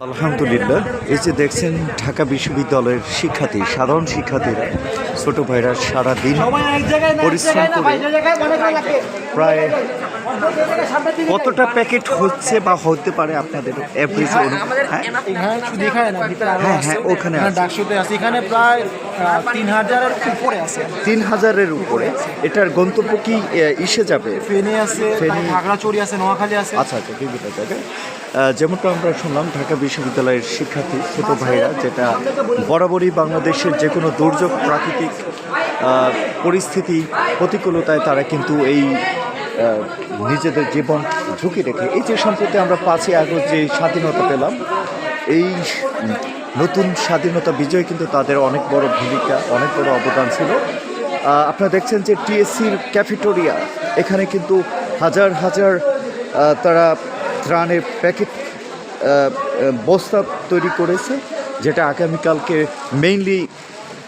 আলহামদুলিল্লাহ। এই যে দেখছেন ঢাকা বিশ্ববিদ্যালয়ের শিক্ষার্থী সাধারণ শিক্ষার্থীরা ছোট ভাইরা সারাদিন পরিশ্রম করে প্রায় কতটা প্যাকেট হচ্ছে বা হতে পারে আপনাদের এভারেজ হ্যাঁ এখানে শুধু এখানে না ভিতরে হ্যাঁ। হ্যাঁ, ওখানে। ডাকসুতে আছে এখানে প্রায় তিন হাজারের উপরে আছে তিন হাজারের উপরে এটার গন্তব্য কি ইসে যাবে ফেনী আছে ফেনী। খাগড়াচড়ি আছে নোয়াখালী আছে আচ্ছা আচ্ছা বিভিন্ন জায়গায় যেমনটা আমরা শুনলাম ঢাকা বিশ্ববিদ্যালয়ের শিক্ষার্থী ছোট ভাইরা যেটা বরাবরই বাংলাদেশের যে কোনো দুর্যোগ প্রাকৃতিক পরিস্থিতি প্রতিকূলতায় তারা কিন্তু এই নিজেদের জীবন ঝুঁকি রেখে এই যে সম্প্রতি আমরা পাঁচই আগস্ট যে স্বাধীনতা পেলাম, এই নতুন স্বাধীনতা বিজয় কিন্তু তাদের অনেক বড় ভূমিকা, অনেক বড় অবদান ছিল। আপনারা দেখছেন যে টিএসসির ক্যাফেটোরিয়া, এখানে কিন্তু হাজার হাজার তারা ত্রাণের প্যাকেট বস্তা তৈরি করেছে, যেটা আগামীকালকে মেইনলি